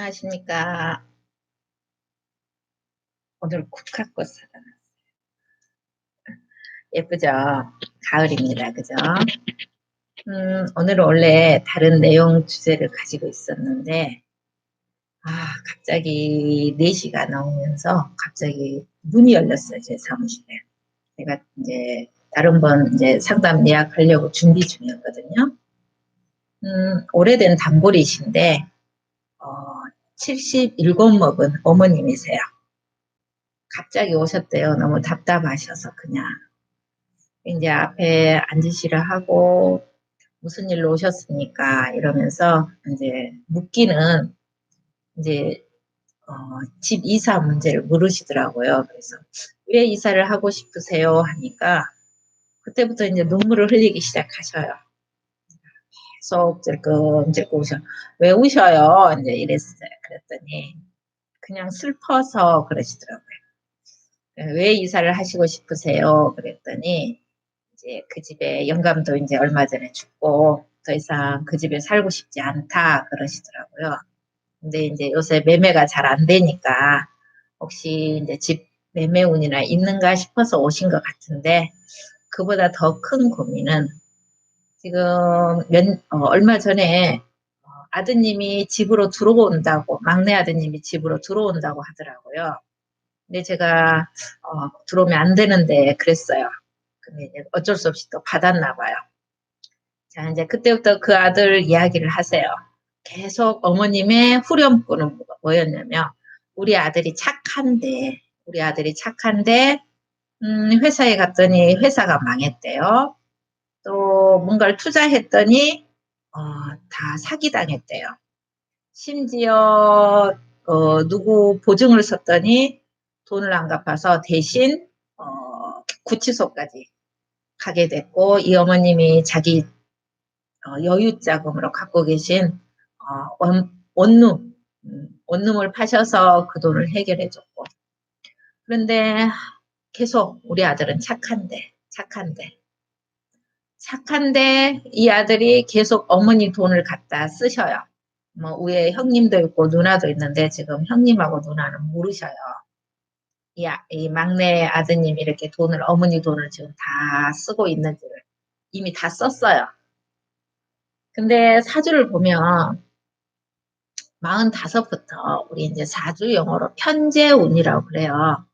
안녕하십니까. 오늘 국화꽃 사다 놨어요. 예쁘죠? 가을입니다. 그죠? 음, 오늘은 원래 다른 내용 주제를 가지고 있었는데, 아, 갑자기 4시가 넘으면서 갑자기 문이 열렸어요. 제 사무실에. 제가 이제 다른 번 이제 상담 예약하려고 준비 중이었거든요. 음, 오래된 단골이신데, 어, 77 먹은 어머님이세요. 갑자기 오셨대요. 너무 답답하셔서 그냥. 이제 앞에 앉으시라 하고, 무슨 일로 오셨습니까? 이러면서 이제 묻기는 이제 어, 집 이사 문제를 물으시더라고요. 그래서 왜 이사를 하고 싶으세요? 하니까 그때부터 이제 눈물을 흘리기 시작하셔요. 계속 질끔질끔 우셔. 왜 우셔요? 이제 이랬어요. 그랬더니 그냥 슬퍼서 그러시더라고요. 왜 이사를 하시고 싶으세요? 그랬더니 이제 그 집에 영감도 이제 얼마 전에 죽고 더 이상 그 집에 살고 싶지 않다 그러시더라고요. 근데 이제 요새 매매가 잘 안 되니까 혹시 이제 집 매매 운이나 있는가 싶어서 오신 것 같은데 그보다 더 큰 고민은 지금 몇, 어, 얼마 전에 어, 아드님이 집으로 들어온다고, 막내 아드님이 집으로 들어온다고 하더라고요. 근데 제가, 어, 들어오면 안 되는데 그랬어요. 근데 어쩔 수 없이 또 받았나 봐요. 자, 이제 그때부터 그 아들 이야기를 하세요. 계속 어머님의 후렴구는 뭐였냐면, 우리 아들이 착한데, 우리 아들이 착한데, 음, 회사에 갔더니 회사가 망했대요. 또 뭔가를 투자했더니 어, 다 사기당했대요. 심지어 어, 누구 보증을 썼더니 돈을 안 갚아서 대신 어, 구치소까지 가게 됐고 이 어머님이 자기 어, 여유 자금으로 갖고 계신 어, 원, 원룸 음, 원룸을 파셔서 그 돈을 해결해 줬고 그런데 계속 우리 아들은 착한데 착한데 착한데 이 아들이 계속 어머니 돈을 갖다 쓰셔요. 뭐 위에 형님도 있고 누나도 있는데 지금 형님하고 누나는 모르셔요. 이, 아, 이 막내 아드님 이렇게 돈을 어머니 돈을 지금 다 쓰고 있는지를 이미 다 썼어요. 근데 사주를 보면 45부터 우리 이제 사주 영어로 편재운이라고 그래요.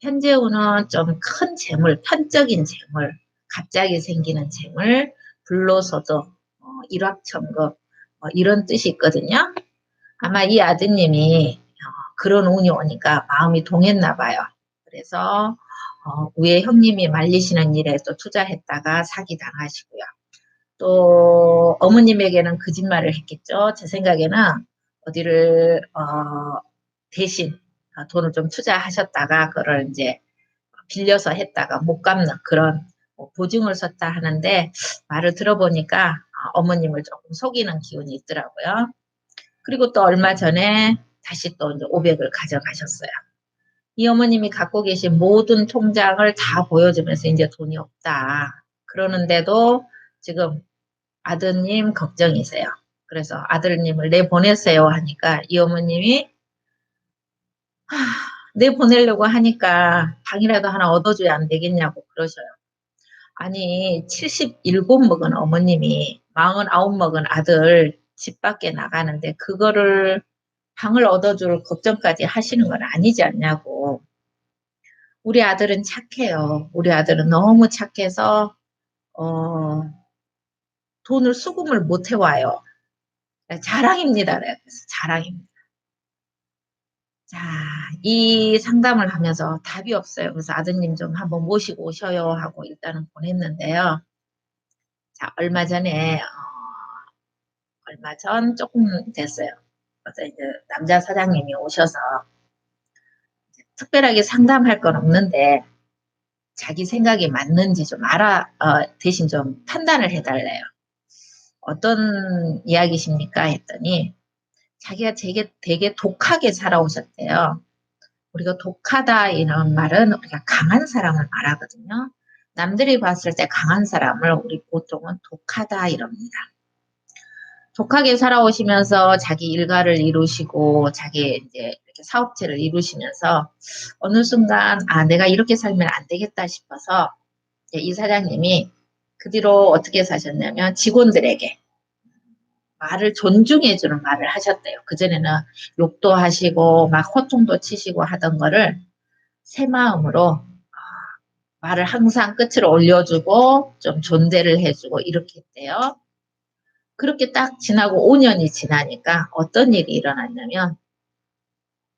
편재운은 좀 큰 재물, 편적인 재물, 갑자기 생기는 재물, 불로소득, 어, 일확천금 어, 이런 뜻이 있거든요. 아마 이 아드님이 어, 그런 운이 오니까 마음이 동했나 봐요. 그래서 어, 위에 형님이 말리시는 일에 또 투자했다가 사기 당하시고요. 또 어머님에게는 거짓말을 했겠죠. 제 생각에는 어디를 어, 대신 돈을 좀 투자하셨다가 그걸 이제 빌려서 했다가 못 갚는 그런 뭐 보증을 썼다 하는데 말을 들어보니까 아, 어머님을 조금 속이는 기운이 있더라고요. 그리고 또 얼마 전에 다시 또 이제 500을 가져가셨어요. 이 어머님이 갖고 계신 모든 통장을 다 보여주면서 이제 돈이 없다. 그러는데도 지금 아드님 걱정이세요. 그래서 아들님을 내보내세요 하니까 이 어머님이 하, 내보내려고 하니까 방이라도 하나 얻어줘야 안 되겠냐고 그러셔요. 아니 77 먹은 어머님이 49 먹은 아들 집 밖에 나가는데 그거를 방을 얻어줄 걱정까지 하시는 건 아니지 않냐고. 우리 아들은 착해요. 우리 아들은 너무 착해서 어, 돈을 수금을 못 해와요. 자랑입니다. 자랑입니다. 자, 이 상담을 하면서 답이 없어요. 그래서 아드님 좀 한번 모시고 오셔요 하고 일단은 보냈는데요. 자, 얼마 전에, 어, 얼마 전 조금 됐어요. 그래서 이제 남자 사장님이 오셔서 특별하게 상담할 건 없는데 자기 생각이 맞는지 좀 알아, 어, 대신 좀 판단을 해달래요. 어떤 이야기십니까? 했더니 자기가 되게, 되게 독하게 살아오셨대요. 우리가 독하다 이런 말은 우리가 강한 사람을 말하거든요. 남들이 봤을 때 강한 사람을 우리 보통은 독하다 이럽니다. 독하게 살아오시면서 자기 일가를 이루시고 자기 이제 이렇게 사업체를 이루시면서 어느 순간 아 내가 이렇게 살면 안 되겠다 싶어서 이 사장님이 그 뒤로 어떻게 사셨냐면 직원들에게 말을 존중해주는 말을 하셨대요. 그전에는 욕도 하시고 막 호통도 치시고 하던 거를 새 마음으로 아, 말을 항상 끝으로 올려주고 좀 존대를 해주고 이렇게 했대요. 그렇게 딱 지나고 5년이 지나니까 어떤 일이 일어났냐면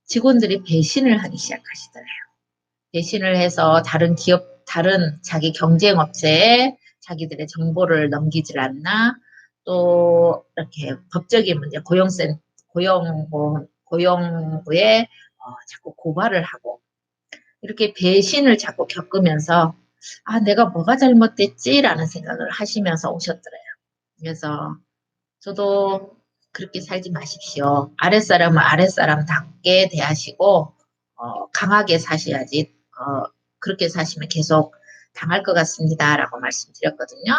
직원들이 배신을 하기 시작하시더래요. 배신을 해서 다른 기업, 다른 자기 경쟁업체에 자기들의 정보를 넘기질 않나 또 이렇게 법적인 문제, 고용센, 고용보, 고용부에 어, 자꾸 고발을 하고 이렇게 배신을 자꾸 겪으면서 아 내가 뭐가 잘못됐지라는 생각을 하시면서 오셨더래요. 그래서 저도 그렇게 살지 마십시오. 아랫사람은 아랫사람답게 대하시고 어, 강하게 사셔야지 어, 그렇게 사시면 계속 당할 것 같습니다. 라고 말씀드렸거든요.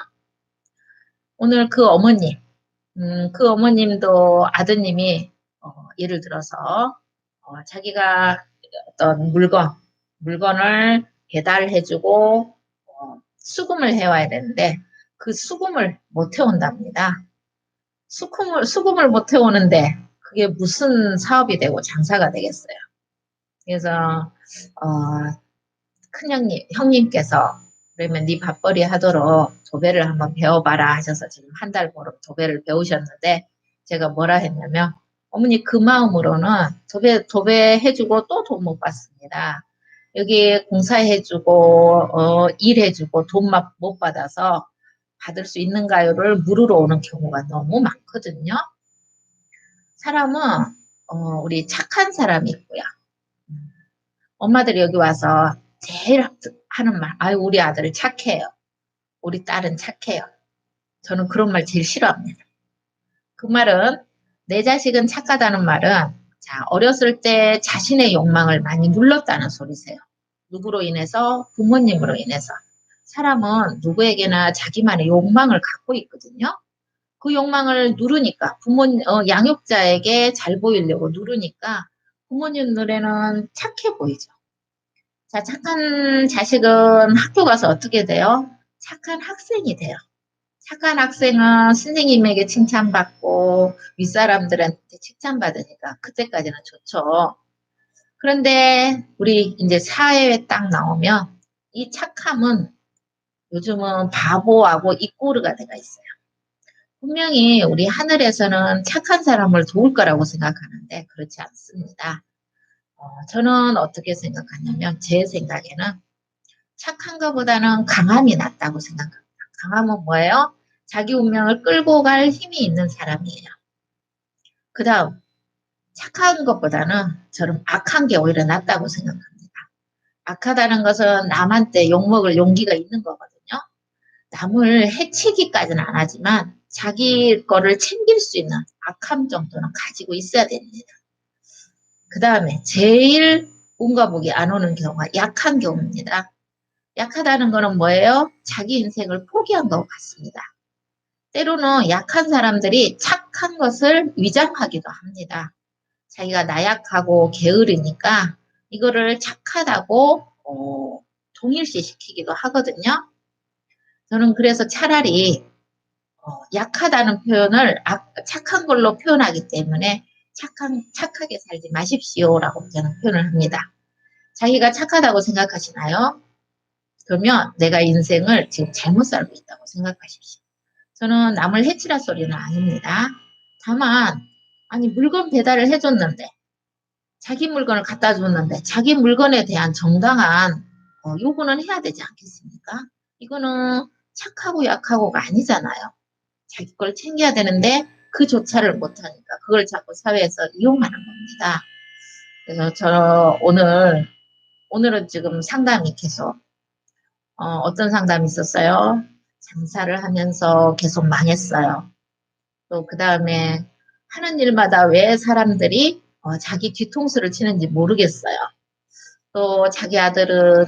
오늘 그 어머님, 음, 그 어머님도 아드님이 어, 예를 들어서 어, 자기가 어떤 물건, 물건을 배달해주고 어, 수금을 해와야 되는데 그 수금을 못 해온답니다. 수금을, 수금을 못 해오는데 그게 무슨 사업이 되고 장사가 되겠어요. 그래서 어, 큰 형님, 형님께서 그러면 네 밥벌이 하도록 도배를 한번 배워봐라 하셔서 지금 한 달 보러 도배를 배우셨는데 제가 뭐라 했냐면 어머니 그 마음으로는 도배, 도배해주고 또 돈 못 받습니다. 여기 공사해주고 어, 일해주고 돈 못 받아서 받을 수 있는가요를 물으러 오는 경우가 너무 많거든요. 사람은 어, 우리 착한 사람이 있고요. 음, 엄마들이 여기 와서 제일 하는 말, 아유, 우리 아들은 착해요. 우리 딸은 착해요. 저는 그런 말 제일 싫어합니다. 그 말은 내 자식은 착하다는 말은 자, 어렸을 때 자신의 욕망을 많이 눌렀다는 소리세요. 누구로 인해서? 부모님으로 인해서. 사람은 누구에게나 자기만의 욕망을 갖고 있거든요. 그 욕망을 누르니까 부모 어, 양육자에게 잘 보이려고 누르니까 부모님 눈에는 착해 보이죠. 자, 착한 자식은 학교 가서 어떻게 돼요? 착한 학생이 돼요. 착한 학생은 선생님에게 칭찬받고 윗사람들한테 칭찬받으니까 그때까지는 좋죠. 그런데 우리 이제 사회에 딱 나오면 이 착함은 요즘은 바보하고 이꼬르가 돼가 있어요. 분명히 우리 하늘에서는 착한 사람을 도울 거라고 생각하는데 그렇지 않습니다. 어, 저는 어떻게 생각하냐면 제 생각에는 착한 것보다는 강함이 낫다고 생각합니다. 강함은 뭐예요? 자기 운명을 끌고 갈 힘이 있는 사람이에요. 그 다음 착한 것보다는 저는 악한 게 오히려 낫다고 생각합니다. 악하다는 것은 남한테 욕먹을 용기가 있는 거거든요. 남을 해치기까지는 안 하지만 자기 거를 챙길 수 있는 악함 정도는 가지고 있어야 됩니다. 그 다음에 제일 운과 복이 안 오는 경우가 약한 경우입니다. 약하다는 것은 뭐예요? 자기 인생을 포기한 것 같습니다. 때로는 약한 사람들이 착한 것을 위장하기도 합니다. 자기가 나약하고 게으르니까 이거를 착하다고 어, 동일시 시키기도 하거든요. 저는 그래서 차라리 어, 약하다는 표현을 착한 걸로 표현하기 때문에 착한, 착하게 살지 마십시오라고 저는 표현을 합니다. 자기가 착하다고 생각하시나요? 그러면 내가 인생을 지금 잘못 살고 있다고 생각하십시오. 저는 남을 해치라 소리는 아닙니다. 다만 아니 물건 배달을 해줬는데 자기 물건을 갖다 줬는데 자기 물건에 대한 정당한 어, 요구는 해야 되지 않겠습니까? 이거는 착하고 약하고가 아니잖아요. 자기 걸 챙겨야 되는데 그 조차를 못하니까 그걸 자꾸 사회에서 이용하는 겁니다. 그래서 저 오늘 오늘은 지금 상담이 계속 어, 떤 상담이 있었어요. 장사를 하면서 계속 망했어요. 또 그 다음에 하는 일마다 왜 사람들이 어, 자기 뒤통수를 치는지 모르겠어요. 또 자기 아들은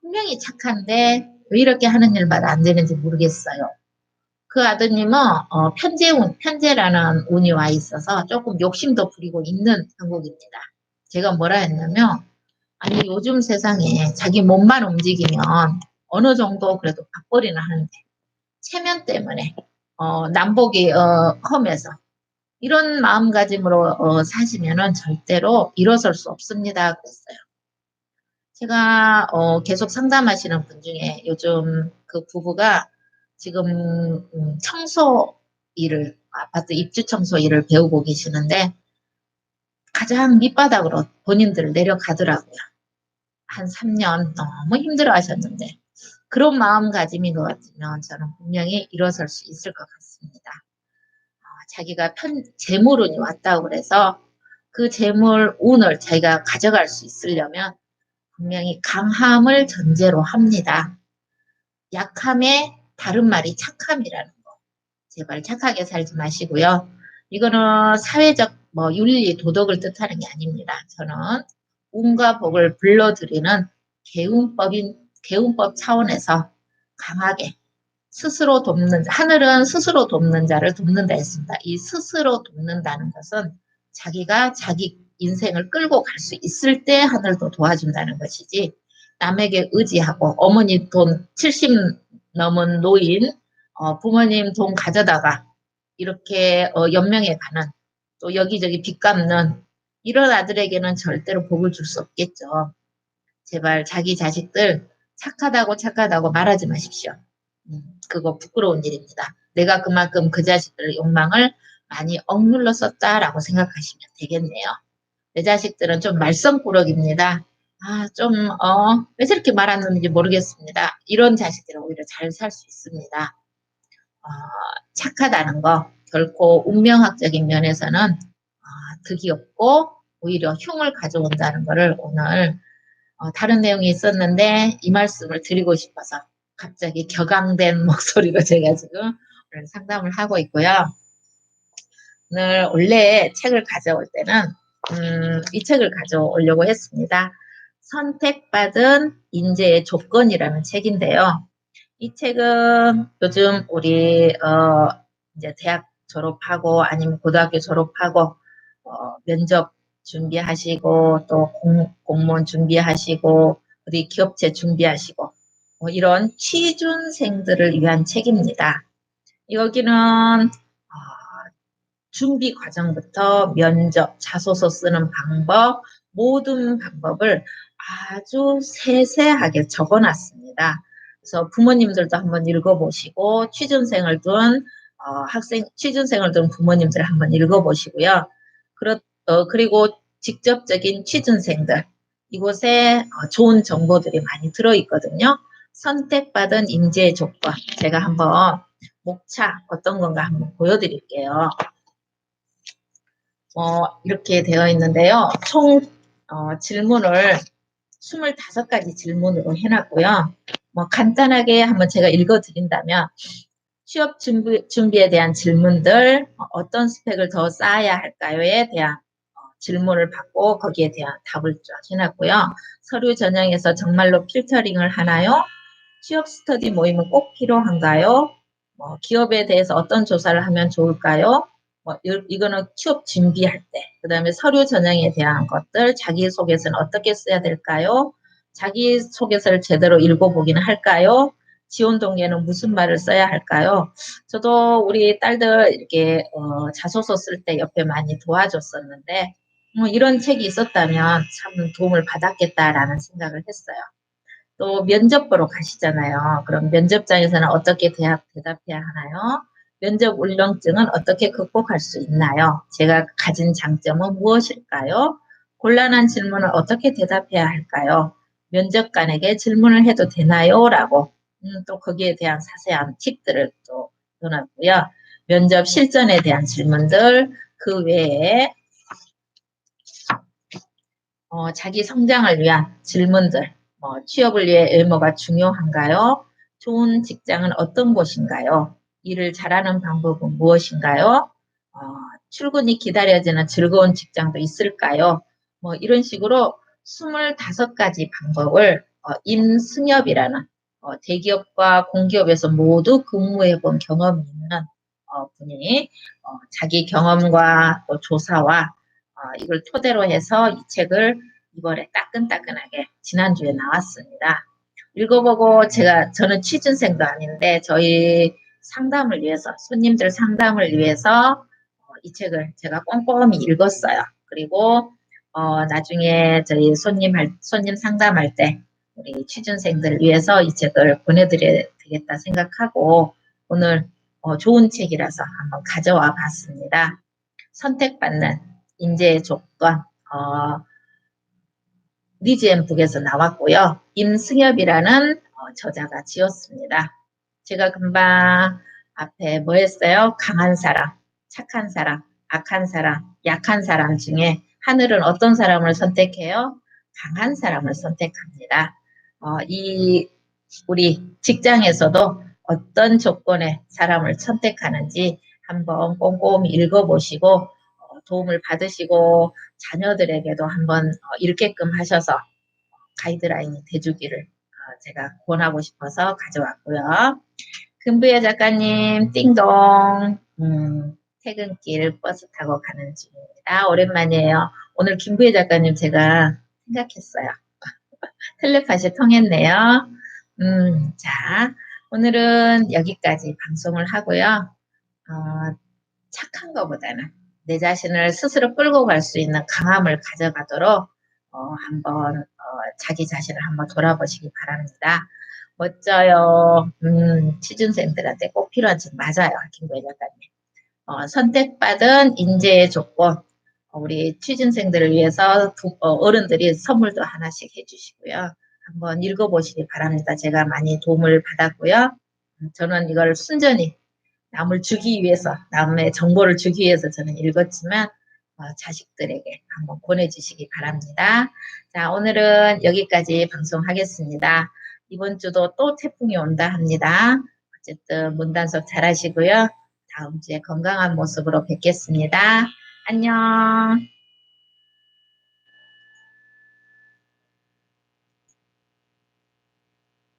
분명히 착한데 왜 이렇게 하는 일마다 안 되는지 모르겠어요. 그 아드님은 어, 편재운, 편재라는 운이 와 있어서 조금 욕심도 부리고 있는 형국입니다. 제가 뭐라 했냐면 아니 요즘 세상에 자기 몸만 움직이면 어느 정도 그래도 밥벌이는 하는데 체면 때문에 어, 남복이 어, 험해서 이런 마음가짐으로 어, 사시면은 절대로 일어설 수 없습니다. 그랬어요. 제가 어, 계속 상담하시는 분 중에 요즘 그 부부가 지금 음, 청소 일을 아파트 입주 청소 일을 배우고 계시는데 가장 밑바닥으로 본인들을 내려가더라고요. 한 3년 너무 힘들어 하셨는데 그런 마음가짐인 것 같으면 저는 분명히 일어설 수 있을 것 같습니다. 어, 자기가 편, 재물운이 왔다고 그래서 그 재물 운을 자기가 가져갈 수 있으려면 분명히 강함을 전제로 합니다. 약함의 다른 말이 착함이라는 거. 제발 착하게 살지 마시고요. 이거는 사회적 뭐 윤리 도덕을 뜻하는 게 아닙니다. 저는 운과 복을 불러들이는 개운법인 개운법 차원에서 강하게 스스로 돕는 하늘은 스스로 돕는 자를 돕는다 했습니다. 이 스스로 돕는다는 것은 자기가 자기 인생을 끌고 갈 수 있을 때 하늘도 도와준다는 것이지 남에게 의지하고 어머니 돈 70 넘은 노인 어, 부모님 돈 가져다가 이렇게 어, 연명해 가는 또 여기저기 빚 갚는 이런 아들에게는 절대로 복을 줄 수 없겠죠. 제발 자기 자식들 착하다고 착하다고 말하지 마십시오. 음, 그거 부끄러운 일입니다. 내가 그만큼 그 자식들의 욕망을 많이 억눌러 썼다라고 생각하시면 되겠네요. 내 자식들은 좀 말썽꾸러기입니다. 아, 좀, 어, 왜 저렇게 말하는지 모르겠습니다. 이런 자식들은 오히려 잘 살 수 있습니다. 어, 착하다는 거, 결코 운명학적인 면에서는 어, 득이 없고, 오히려 흉을 가져온다는 것을 오늘 어, 다른 내용이 있었는데 이 말씀을 드리고 싶어서 갑자기 격앙된 목소리로 제가 지금 오늘 상담을 하고 있고요. 오늘 원래 책을 가져올 때는 음, 이 책을 가져오려고 했습니다. 선택받은 인재의 조건이라는 책인데요. 이 책은 요즘 우리 어, 이제 대학 졸업하고 아니면 고등학교 졸업하고 어, 면접 준비하시고 또 공, 공무원 준비하시고 어디 기업체 준비하시고 뭐 이런 취준생들을 위한 책입니다. 여기는 어, 준비 과정부터 면접, 자소서 쓰는 방법, 모든 방법을 아주 세세하게 적어놨습니다. 그래서 부모님들도 한번 읽어보시고 취준생을 둔 어, 학생, 취준생을 둔 부모님들 한번 읽어보시고요. 그렇, 어, 그리고 직접적인 취준생들 이곳에 어, 좋은 정보들이 많이 들어 있거든요. 선택받은 인재 조건 제가 한번 목차 어떤 건가 한번 보여드릴게요. 어, 이렇게 되어 있는데요. 총 어, 질문을 25가지 질문으로 해놨고요. 뭐 간단하게 한번 제가 읽어드린다면 취업 준비, 준비에 대한 질문들, 어떤 스펙을 더 쌓아야 할까요에 대한 어, 질문을 받고 거기에 대한 답을 쫙 해놨고요. 서류 전형에서 정말로 필터링을 하나요? 취업 스터디 모임은 꼭 필요한가요? 뭐 기업에 대해서 어떤 조사를 하면 좋을까요? 뭐 이거는 취업 준비할 때, 그 다음에 서류 전형에 대한 것들, 자기소개서는 어떻게 써야 될까요? 자기소개서를 제대로 읽어보기는 할까요? 지원 동의에는 무슨 말을 써야 할까요? 저도 우리 딸들 이렇게 어, 자소서 쓸 때 옆에 많이 도와줬었는데 뭐 이런 책이 있었다면 참 도움을 받았겠다라는 생각을 했어요. 또 면접 보러 가시잖아요. 그럼 면접장에서는 어떻게 대답, 대답해야 하나요? 면접 울렁증은 어떻게 극복할 수 있나요? 제가 가진 장점은 무엇일까요? 곤란한 질문을 어떻게 대답해야 할까요? 면접관에게 질문을 해도 되나요? 라고 음, 또 거기에 대한 자세한 팁들을 또 넣어놨고요. 면접 실전에 대한 질문들 그 외에 어, 자기 성장을 위한 질문들 뭐 취업을 위해 외모가 중요한가요? 좋은 직장은 어떤 곳인가요? 일을 잘하는 방법은 무엇인가요? 어, 출근이 기다려지는 즐거운 직장도 있을까요? 뭐 이런 식으로 25가지 방법을 어, 임승엽이라는 어, 대기업과 공기업에서 모두 근무해 본 경험이 있는 어, 분이 어, 자기 경험과 또 조사와 어, 이걸 토대로 해서 이 책을 이번에 따끈따끈하게 지난주에 나왔습니다. 읽어보고 제가 저는 취준생도 아닌데 저희 상담을 위해서 손님들 상담을 위해서 어, 이 책을 제가 꼼꼼히 읽었어요. 그리고 어, 나중에 저희 손님 할, 손님 상담할 때 우리 취준생들을 위해서 이 책을 보내드려야 되겠다 생각하고 오늘 어, 좋은 책이라서 한번 가져와 봤습니다. 선택받는 인재의 조건, 어, 리지앤 북에서 나왔고요. 임승엽이라는 어, 저자가 지었습니다. 제가 금방 앞에 뭐 했어요? 강한 사람, 착한 사람, 악한 사람, 약한 사람 중에 하늘은 어떤 사람을 선택해요? 강한 사람을 선택합니다. 어, 이 우리 직장에서도 어떤 조건의 사람을 선택하는지 한번 꼼꼼히 읽어보시고 어, 도움을 받으시고 자녀들에게도 한번 어, 읽게끔 하셔서 가이드라인이 돼주기를 어, 제가 권하고 싶어서 가져왔고요. 금부의 작가님 띵동 음, 퇴근길 버스 타고 가는 중입니다. 오랜만이에요. 오늘 김부혜 작가님 제가 생각했어요. 텔레파시 통했네요. 음, 자, 오늘은 여기까지 방송을 하고요. 어, 착한 것보다는 내 자신을 스스로 끌고 갈 수 있는 강함을 가져가도록 어, 한번 어, 자기 자신을 한번 돌아보시기 바랍니다. 멋져요. 음, 취준생들한테 꼭 필요한 책 맞아요. 김구혜 작가님. 어, 선택받은 인재의 조건 어, 우리 취준생들을 위해서 두, 어, 어른들이 선물도 하나씩 해주시고요. 한번 읽어보시기 바랍니다. 제가 많이 도움을 받았고요. 음, 저는 이걸 순전히 남을 주기 위해서, 남의 정보를 주기 위해서 저는 읽었지만 어, 자식들에게 한번 보내주시기 바랍니다. 자, 오늘은 여기까지 방송하겠습니다. 이번 주도 또 태풍이 온다 합니다. 어쨌든 문단속 잘 하시고요. 다음 주에 건강한 모습으로 뵙겠습니다. 안녕.